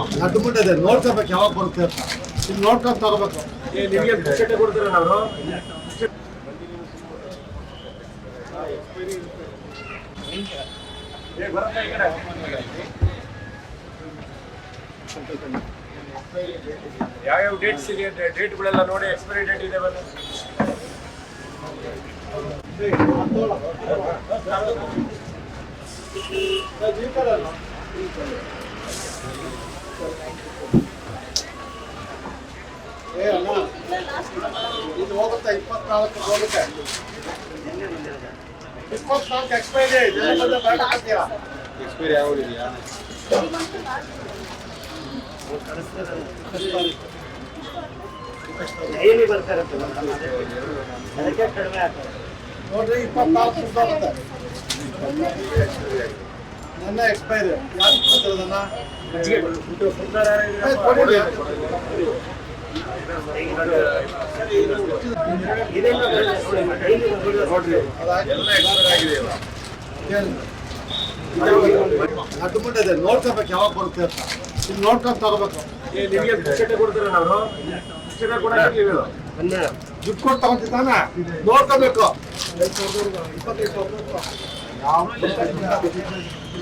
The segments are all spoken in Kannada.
ಮುಟ್ಟಿದೆ ನೋಡ್ಕೋಬೇಕು ಯಾವಾಗ ಬರುತ್ತೆ ಅಂತ. ಇಲ್ಲಿ ನೋಡ್ಕೊಂಡು ತಗೋಬೇಕು. ಯಾವ್ಯಾವ ಡೇಟ್ಸ್ ಇದೆ ಡೇಟ್ಗಳೆಲ್ಲ ನೋಡಿ ಎಕ್ಸ್ಪೈರಿ ಡೇಟ್ ಇದೆ ಬನ್ನಿ. ಇದು ಹೋಗುತ್ತೆ ಇಪ್ಪತ್ನಾಲ್ಕು ಹೋಗುತ್ತೆ. ಇಪ್ಪತ್ನಾಲ್ಕು ಎಕ್ಸ್ಪೈರಿ ಹಾಕ್ತೀರಾ? ಎಕ್ಸ್ಪೈರಿ ಯಾವ್ದಿದೆಯಾ ಡೈಲಿ ಬರ್ತಾರೆ ಅದಕ್ಕೆ ಕಡಿಮೆ ಆಗ್ತದೆ. ನೋಡ್ರಿ ಇಪ್ಪತ್ನಾಲ್ಕು ಹೋಗುತ್ತೆ ನನ್ನ ಎಕ್ಸ್ಪೈರ್ ಕೊಡ್ತಿರೋದನ್ನ ಮುಟ್ಟಿದೆ ನೋಡ್ಕೋಬೇಕು ಯಾವಾಗ ಬರುತ್ತೆ ಅಂತ. ಇಲ್ಲಿ ನೋಡ್ಕೊಂಡು ತಗೋಬೇಕು. ದುಡ್ಡು ಕೊಟ್ಟು ತಗೊಂತಿದ್ದಾನ ನೋಡ್ಕೋಬೇಕು. ಇದೆಯಮ್ಮ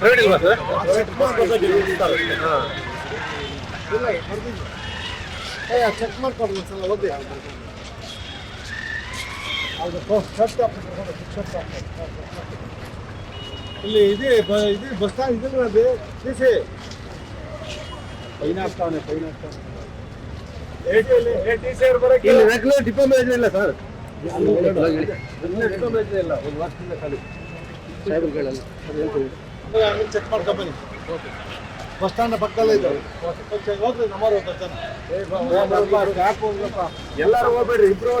ಪ್ರೈವೇಟ್ ಇಲ್ವಾ ಸರ್ ಏ ಚೆಕ್ ಮಾಡ್ಕೊಡ್ರಿ ಒಂದ್ಸಲ ಓದಿ ಅದು ಶರ್ಟ್ ಶರ್ಟ್ ಇಲ್ಲಿ ಇದೆ ಬ- ಇದು ಬಸ್ ಸ್ಟ್ಯಾಂಡ್ ಇದಿಲ್ಲ ಅದು ಸಿ ಸಿ ಫೈನ್ ಆಗ್ತಾವನೆ ಫೈನ್ ಆಗ್ತಾವನೆ ಇಲ್ಲಿ ರೆಗ್ಯುಲರ್ ಡಿಪೋ ಮೇಜ್ ಇಲ್ಲ ಸರ್ ಡಿಪೋ ಮೇಜ್ ಇಲ್ಲ ಒಂದು ವರ್ಷದಿಂದ ಖಾಲಿ ಸಾಹೇಬ್ರುಗಳೆಲ್ಲ ಚೆಕ್ ಮಾಡ್ಕೊಂಡು ಬನ್ನಿ ಬಸ್ ಸ್ಟ್ಯಾಂಡ್ ಪಕ್ಕದಲ್ಲೇ ಇದೆ ಹೋಗ್ರಿ ನಮ್ಮವ್ರು ಒಂದ್ ಜನ ಎಲ್ಲರೂ ಹೋಗ್ಬೇಡ್ರಿ ಇಬ್ರು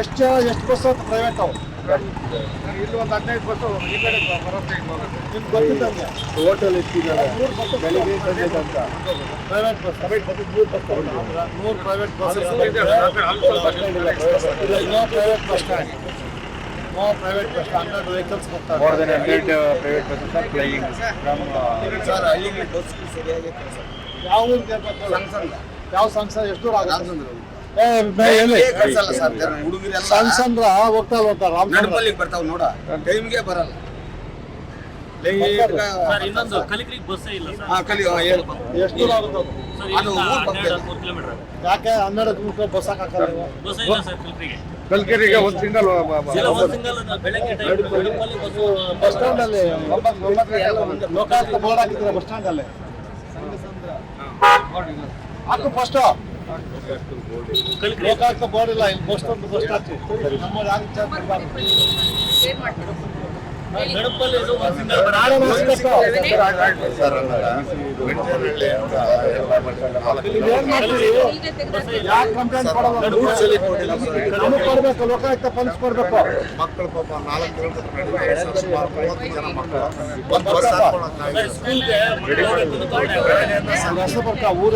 ಎಷ್ಟು ಎಷ್ಟು ಬಸ್ ಪ್ರೈವೇಟ್ ಅವು? ಇಲ್ಲಿ ಒಂದು ಹದಿನೈದು ಬಸ್ಸು ಈ ಕಡೆ ಬರುತ್ತೆ ನಿಮ್ಗೆ ಗೊತ್ತಿಲ್ಲ ನಮ್ಗೆ ಹೋಟೆಲ್ ಇಟ್ಟಿದ್ದಾರೆ ಮೂರು ಬಸ್ ಬೆಳಿಗ್ಗೆ ಸಂಜೆ ತನಕ ಪ್ರೈವೇಟ್ ಬಸ್ ಪ್ರೈವೇಟ್ ಬಸ್ ಮೂರು ಬಸ್ ಮೂರು private bus no private bus stand no private bus hundred vehicles ಬರ್ತಾರೆ More than 100 uh, private buses are flying from uh, sir ಹಳ್ಳಿಗೆ ಬಸ್ ಸರಿಯಾಗಿ ಕೆಲಸ ಯಾವ ಊರಿಗೆ ಯಾವ ಸಂಸ್ಥೆ ಎಷ್ಟು ದೂರ ಆಗುತ್ತೆ ಸಣ್ಣ ಸಣ್ಣ ಹೋಗ್ತಾ ಹೋಗ್ತಾ ನಡ್ಪಲ್ಲಿಗೆ ಬರ್ತಾವ ನೋಡ ಟೈಮ್ಗೆ ಬರಲ್ಲ. ಸರ್ ಇನ್ನೊಂದು ಕಲಿಕರಿಗೆ ಬಸ್ಸೇ ಇಲ್ಲ ಎಷ್ಟು ದೂರ ಯಾಕೆ ಹನ್ನೆರಡು ಕಿಲೋಮೀಟರ್ ಬಸ್ ಹಾಕಲ್ಲ ಬಸ್ ಇಲ್ಲ ಸರ್ ಕಲಿಕ್ರಿಗೆ. ಕಲ್ಕೆರೆಗೆ ಒಂದು ಬೆಳಪ್ಪಲ್ಲಿ ಬಸ್. ಸ್ಟ್ಯಾಂಡ್ ಅಲ್ಲಿ ಲೋಕಾಯುಕ್ತ ಬೋರ್ಡ್ ಹಾಕಿದ್ರೆ ಬಸ್ ಸ್ಟ್ಯಾಂಡ್ ಅಲ್ಲಿ ಹಾಕು ಫಸ್ಟ್ ಲೋಕಾಯುಕ್ತ ಬೋರ್ಡ್ ಇಲ್ಲ ಇಲ್ಲಿ ಬಸ್ ಸ್ಟ್ಯಾಂಡ್ ಬಸ್ ಹಾಕಿ ನಮ್ಮ ಕೊಡ್ಬೇಕು ಲೋಕಾಯುಕ್ತ ಪಂಚ್ ಕೊಡ್ಬೇಕು ಮಕ್ಕಳು ಪಾಪ ನಾಲ್ಕು ಜನ ಮಕ್ಕಳು ಊರ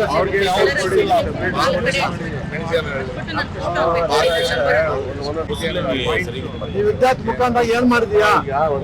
ವಿದ್ಯಾರ್ಥಿ ಮುಖಾಂತರ ಏನ್ ಮಾಡಿದ್ಯಾ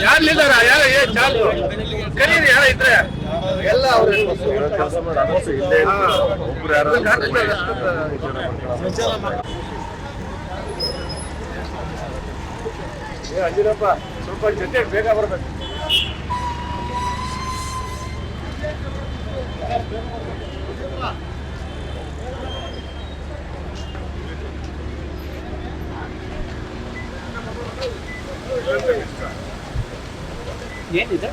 ಯಾರಿದ್ದಾರ ಯಾರು ಏನ್ ಚಾಲು? ಕಲೀರಿ ಯಾರ ಇದ್ರೆ. ಎಲ್ಲ ಅವ್ರ ಒಬ್ರು ಯಾರು ಏ ಅಂಜಿನಪ್ಪ ಸ್ವಲ್ಪ ಜೊತೆ ಬೇಗ ಬರ್ಬೇಕು. ಏನಿದೆ